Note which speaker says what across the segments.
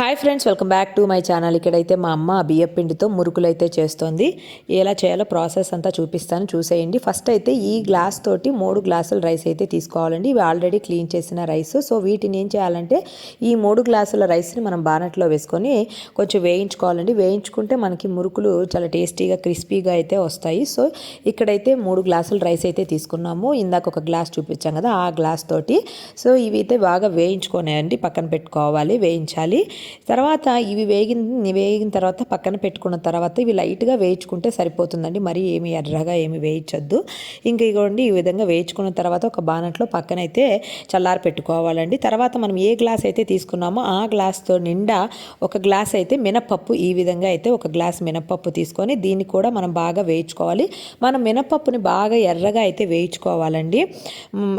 Speaker 1: Hi friends welcome back to my channel ఇక్కడైతే మా అమ్మ బియ్యం పిండితో మురుకులు అయితే చేస్తోంది. ఎలా చేయాలో ప్రాసెస్ అంతా చూపిస్తాను. చూసేయండి. ఫస్ట్ అయితే ఈ గ్లాస్ తోటి మూడు గ్లాసుల రైస్ అయితే తీసుకోవాలండి. ఇవి ఆల్రెడీ క్లీన్ చేసిన రైస్ సో వీటిని ఏం చేయాలంటే ఈ మూడు గ్లాసుల రైస్ని మనం బానట్లో వేసుకొని కొంచెం వేయించుకోవాలండి. వేయించుకుంటే మనకి మురుకులు చాలా టేస్టీగా క్రిస్పీగా అయితే వస్తాయి. సో ఇక్కడైతే మూడు గ్లాసుల రైస్ అయితే తీసుకున్నాము. ఇందాక ఒక గ్లాస్ చూపించాం కదా ఆ గ్లాస్ తోటి. సో ఇవి అయితే బాగా వేయించుకోనేయండి. పక్కన పెట్టుకోవాలి వేయించాలి. తర్వాత ఇవి వేగిన వేగిన తర్వాత పక్కన పెట్టుకున్న తర్వాత ఇవి లైట్గా వేయించుకుంటే సరిపోతుందండి. మరి ఏమి ఎర్రగా ఏమి వేయించొద్దు. ఇంకా ఇగోండి ఈ విధంగా వేయించుకున్న తర్వాత ఒక బానట్లో పక్కనైతే చల్లారి పెట్టుకోవాలండి. తర్వాత మనం ఏ గ్లాస్ అయితే తీసుకున్నామో ఆ గ్లాస్తో నిండా ఒక గ్లాస్ అయితే మినపప్పు ఈ విధంగా అయితే ఒక గ్లాస్ మినపప్పు తీసుకొని దీన్ని కూడా మనం బాగా వేయించుకోవాలి. మనం మినపప్పుని బాగా ఎర్రగా అయితే వేయించుకోవాలండి.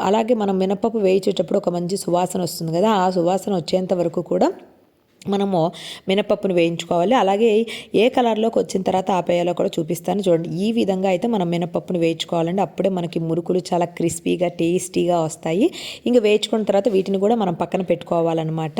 Speaker 1: అలాగే మనం మినపప్పు వేయించేటప్పుడు ఒక మంచి సువాసన వస్తుంది కదా ఆ సువాసన వచ్చేంత వరకు కూడా మనము మినపప్పును వేయించుకోవాలి. అలాగే ఏ కలర్లోకి వచ్చిన తర్వాత ఆపేయాలో కూడా చూపిస్తాను. చూడండి ఈ విధంగా అయితే మనం మినపప్పును వేయించుకోవాలండి. అప్పుడే మనకి మురుకులు చాలా క్రిస్పీగా టేస్టీగా వస్తాయి. ఇంకా వేయించుకున్న తర్వాత వీటిని కూడా మనం పక్కన పెట్టుకోవాలన్నమాట.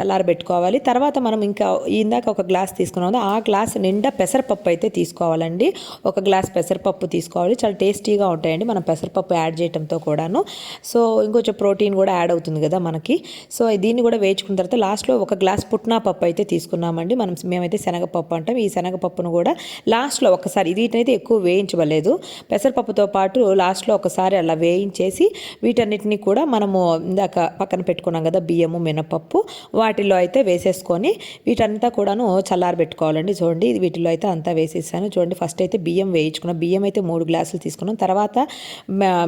Speaker 1: చల్లారి పెట్టుకోవాలి తర్వాత మనం ఇంకా ఇందాక ఒక గ్లాస్ తీసుకున్నాం ఆ గ్లాస్ నిండా పెసరపప్పు అయితే తీసుకోవాలండి. ఒక గ్లాస్ పెసరపప్పు తీసుకోవాలి. చాలా టేస్టీగా ఉంటాయండి. మనం పెసరపప్పు యాడ్ చేయడంతో కూడాను. సో ఇంకొంచెం ప్రోటీన్ కూడా యాడ్ అవుతుంది కదా మనకి. సో దీన్ని కూడా వేయించుకున్న తర్వాత లాస్ట్లో ఒక గ్లాస్ పుట్నా పప్పు అయితే తీసుకున్నామండి. మనం మేమైతే శనగపప్పు అంటాం. ఈ శనగపప్పును కూడా లాస్ట్లో ఒకసారి వీటినైతే ఎక్కువ వేయించవలేదు పెసరపప్పుతో పాటు లాస్ట్లో ఒకసారి అలా వేయించేసి వీటన్నిటిని కూడా మనము ఇందాక పక్కన పెట్టుకున్నాం కదా బియ్యము మినపప్పు వాటిలో అయితే వేసేసుకొని వీటంతా కూడాను చల్లారి పెట్టుకోవాలండి. చూడండి వీటిలో అయితే అంతా వేసేసాను. చూడండి ఫస్ట్ అయితే బియ్యం వేయించుకున్నాం. బియ్యం అయితే మూడు గ్లాసులు తీసుకున్నాం. తర్వాత మ-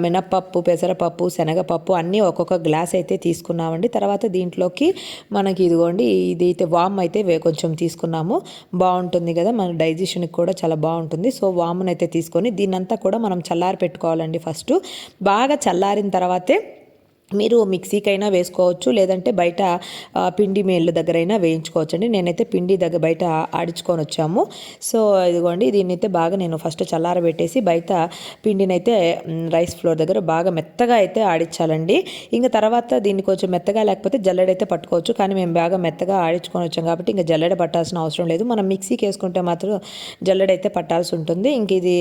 Speaker 1: పెసరపప్పు శనగపప్పు అన్నీ ఒక్కొక్క గ్లాస్ అయితే తీసుకున్నామండి. తర్వాత దీంట్లోకి మనకి ఇదిగోండి ఇది అయితే వామ్ అయితే కొంచెం తీసుకున్నాము. బాగుంటుంది కదా మన డైజెషన్కి కూడా చాలా బాగుంటుంది. సో వామును అయితే తీసుకొని దీన్నంతా కూడా మనం చల్లారి పెట్టుకోవాలండి ఫస్ట్. బాగా చల్లారిన తర్వాతే మీరు మిక్సీకైనా వేసుకోవచ్చు లేదంటే బయట పిండి మేళ్ళ దగ్గరైనా వేయించుకోవచ్చు అండి నేనైతే పిండి దగ్గర బయట ఆడించుకొని వచ్చాము సో ఇదిగోండి దీన్నైతే బాగా నేను ఫస్ట్ చల్లారబెట్టేసి బయట పిండినైతే రైస్ ఫ్లోర్ దగ్గర బాగా మెత్తగా అయితే ఆడించాలండి. ఇంకా తర్వాత దీన్ని కొంచెం మెత్తగా లేకపోతే జల్లెడైతే పట్టుకోవచ్చు. కానీ మేము బాగా మెత్తగా ఆడించుకొని వచ్చాం కాబట్టి ఇంకా జల్లెడ పట్టాల్సిన అవసరం లేదు. మనం మిక్సీకి వేసుకుంటే మాత్రం జల్లెడైతే పట్టాల్సి ఉంటుంది ఇంక ఇది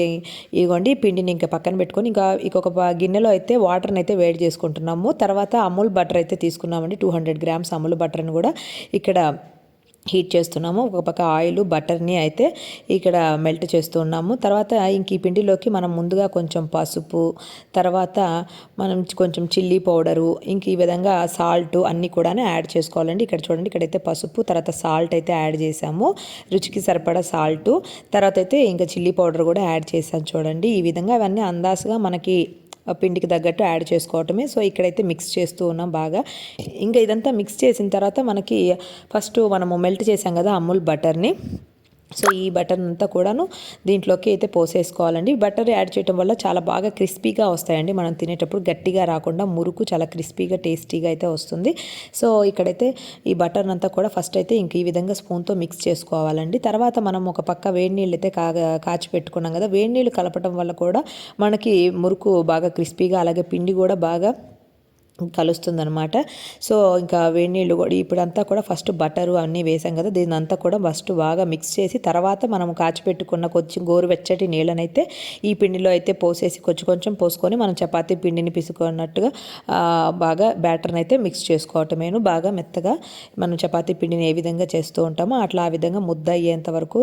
Speaker 1: ఇదిగోండి పిండిని ఇంకా పక్కన పెట్టుకొని ఇంకా ఇంకొక గిన్నెలో అయితే వాటర్ని అయితే వేడి చేసుకుంటున్నాము. తర్వాత అమూల్ బటర్ అయితే తీసుకున్నామండి. టూ హండ్రెడ్ గ్రామ్స్ అమూల్ బటర్ని కూడా ఇక్కడ హీట్ చేస్తున్నాము. ఒక పక్క ఆయిల్ బటర్ని అయితే ఇక్కడ మెల్ట్ చేస్తూ ఉన్నాము తర్వాత ఇంక ఈ పిండిలోకి మనం ముందుగా కొంచెం పసుపు తర్వాత మనం కొంచెం చిల్లీ పౌడరు ఇంక ఈ విధంగా సాల్ట్ అన్నీ కూడా యాడ్ చేసుకోవాలండి. ఇక్కడ చూడండి ఇక్కడైతే పసుపు తర్వాత సాల్ట్ అయితే యాడ్ చేసాము రుచికి సరిపడా సాల్ట్ తర్వాత అయితే ఇంకా చిల్లీ పౌడర్ కూడా యాడ్ చేసాను చూడండి. ఈ విధంగా అవన్నీ అందాసుగా మనకి పిండికి తగ్గట్టు యాడ్ చేసుకోవటమే. సో ఇక్కడైతే మిక్స్ చేస్తూ ఉన్నాం బాగా. ఇంకా ఇదంతా మిక్స్ చేసిన తర్వాత మనకి ఫస్ట్ మనము మెల్ట్ చేసాం కదా అమూల్ బటర్ని. సో ఈ బటర్ అంతా కూడాను దీంట్లోకి అయితే పోసేసుకోవాలండి. బటర్ యాడ్ చేయడం వల్ల చాలా బాగా క్రిస్పీగా వస్తాయండి. మనం తినేటప్పుడు గట్టిగా రాకుండా మురుకు చాలా క్రిస్పీగా టేస్టీగా అయితే వస్తుంది. సో ఇక్కడైతే ఈ బటర్ అంతా కూడా ఫస్ట్ అయితే ఇంక ఈ విధంగా స్పూన్తో మిక్స్ చేసుకోవాలండి. తర్వాత మనం ఒక పక్క వేడి నీళ్ళు అయితే కాగా కాచి పెట్టుకున్నాం కదా వేడి నీళ్ళు కలపటం వల్ల కూడా మనకి మురుకు బాగా క్రిస్పీగా అలాగే పిండి కూడా బాగా కలుస్తుందనమాట సో ఇంకా వేడి నీళ్ళు కూడా ఇప్పుడంతా కూడా ఫస్ట్ బటరు అన్నీ వేసాం కదా దీని అంతా కూడా ఫస్ట్ బాగా మిక్స్ చేసి తర్వాత మనం కాచిపెట్టుకున్న కొంచెం గోరువెచ్చటి నీళ్ళనైతే ఈ పిండిలో అయితే పోసేసి కొంచెం కొంచెం పోసుకొని మనం చపాతీ పిండిని పిసుకున్నట్టుగా బాగా బ్యాటర్ని అయితే మిక్స్ చేసుకోవటమేను బాగా మెత్తగా మనం చపాతీ పిండిని ఏ విధంగా చేస్తూ ఉంటామో అట్లా ఆ విధంగా ముద్ద అయ్యేంత వరకు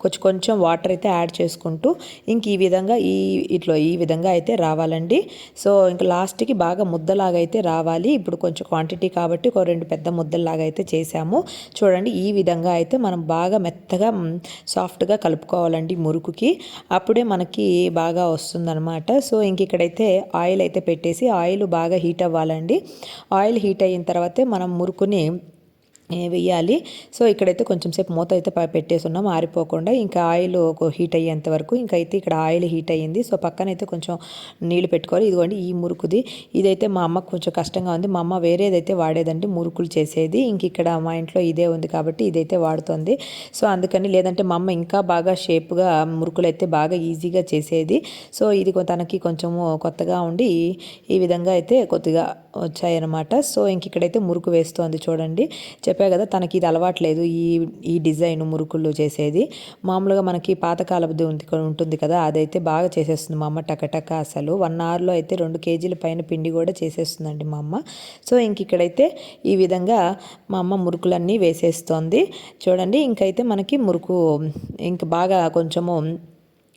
Speaker 1: కొంచెం కొంచెం వాటర్ అయితే యాడ్ చేసుకుంటూ ఇంక ఈ విధంగా ఈ ఇట్లా ఈ విధంగా అయితే రావాలండి. సో ఇంకా లాస్ట్కి బాగా ముద్దలాగా అయితే అయితే రావాలి. ఇప్పుడు కొంచెం క్వాంటిటీ కాబట్టి ఒక రెండు పెద్ద ముద్దల్లాగా అయితే చేసాము చూడండి ఈ విధంగా అయితే మనం బాగా మెత్తగా సాఫ్ట్గా కలుపుకోవాలండి మురుకుకి. అప్పుడే మనకి బాగా వస్తుందన్నమాట. సో ఇంక ఇక్కడైతే ఆయిల్ అయితే పెట్టేసి ఆయిల్ బాగా హీట్ అవ్వాలండి. ఆయిల్ హీట్ అయిన తర్వాతే మనం మురుకుని వేయాలి వెయ్యాలి. సో ఇక్కడైతే కొంచెం సేపు మూత అయితే పెట్టేసున్నాం. ఆరిపోకుండా ఇంకా ఆయిల్ ఒక హీట్ అయ్యేంత వరకు ఇంకా అయితే ఇక్కడ ఆయిల్ హీట్ అయ్యింది. సో పక్కనైతే కొంచెం నీళ్ళు పెట్టుకోవాలి. ఇదిగోండి ఈ మురుకుది. ఇదైతే మా అమ్మకు కొంచెం కష్టంగా ఉంది. మా అమ్మ వేరేదైతే వాడేదండి మురుకులు చేసేది. ఇంక ఇక్కడ మా ఇంట్లో ఇదే ఉంది కాబట్టి ఇదైతే వాడుతుంది. సో అందుకని లేదంటే మా అమ్మ ఇంకా బాగా షేప్గా మురుకులు అయితే బాగా ఈజీగా చేసేది. సో ఇది తనకి కొంచెము కొత్తగా ఉండి ఈ విధంగా అయితే కొద్దిగా వచ్చాయన్నమాట. సో ఇంక ఇక్కడైతే మురుకు వేస్తోంది చూడండి. చెప్ చెప్పా కదా తనకి ఇది అలవాట్లేదు ఈ ఈ డిజైన్ మురుకులు చేసేది. మామూలుగా మనకి పాతకాలపుది ఉంటుంది కదా అదైతే బాగా చేసేస్తుంది మా అమ్మ టకటక అసలు. వన్ అవర్లో అయితే రెండు కేజీల పైన పిండి కూడా చేసేస్తుందండి మా అమ్మ. సో ఇంక ఇక్కడైతే ఈ విధంగా మా అమ్మ మురుకులన్నీ వేసేస్తోంది. చూడండి ఇంకైతే మనకి మురుకు ఇంక బాగా కొంచెము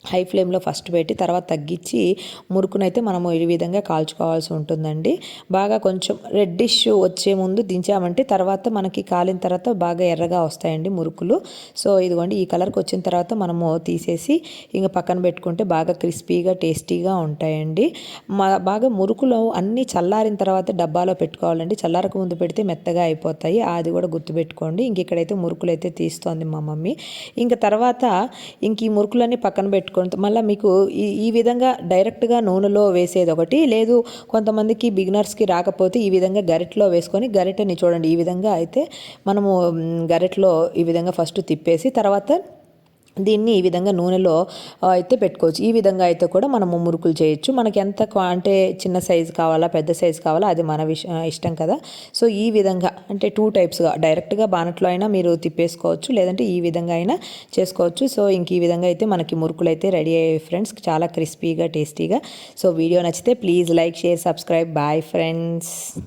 Speaker 1: హై ఫ్లేమ్లో ఫస్ట్ పెట్టి తర్వాత తగ్గించి మురుకునైతే మనము ఈ విధంగా కాల్చుకోవాల్సి ఉంటుందండి. బాగా కొంచెం రెడ్డిష్ వచ్చే ముందు దించామంటే తర్వాత మనకి కాలిన తర్వాత బాగా ఎర్రగా వస్తాయండి మురుకులు. సో ఇదిగోండి ఈ కలర్కి వచ్చిన తర్వాత మనము తీసేసి ఇంకా పక్కన పెట్టుకుంటే బాగా క్రిస్పీగా టేస్టీగా ఉంటాయండి. మా బాగా మురుకులు అన్నీ చల్లారిన తర్వాత డబ్బాలో పెట్టుకోవాలండి. చల్లారకు ముందు పెడితే మెత్తగా అయిపోతాయి. అది కూడా గుర్తుపెట్టుకోండి. ఇంక ఇక్కడైతే మురుకులు అయితే తీస్తోంది మా మమ్మీ. ఇంకా తర్వాత ఇంక ఈ మురుకులన్నీ పక్కన కొంత మళ్ళీ మీకు ఈ ఈ విధంగా డైరెక్ట్గా నూనెలో వేసేది ఒకటి లేదు కొంతమందికి బిగినర్స్కి రాకపోతే ఈ విధంగా గరిటలో వేసుకొని గరిటెని చూడండి. ఈ విధంగా అయితే మనము గరిటలో ఈ విధంగా ఫస్ట్ తిప్పేసి తర్వాత దీన్ని ఈ విధంగా నూనెలో అయితే పెట్టుకోవచ్చు. ఈ విధంగా అయితే కూడా మనము మురుకులు చేయొచ్చు. మనకి ఎంత క్వా- అంటే చిన్న సైజు కావాలా పెద్ద సైజు కావాలా అది మన విష ఇష్టం కదా. సో ఈ విధంగా అంటే టూ టైప్స్గా డైరెక్ట్గా బానట్లో అయినా మీరు తిప్పేసుకోవచ్చు లేదంటే ఈ విధంగా అయినా చేసుకోవచ్చు. సో ఇంక ఈ విధంగా అయితే మనకి మురుకులు అయితే రెడీ అయ్యాయి ఫ్రెండ్స్. చాలా క్రిస్పీగా టేస్టీగా. సో వీడియో నచ్చితే please like share subscribe. Bye friends.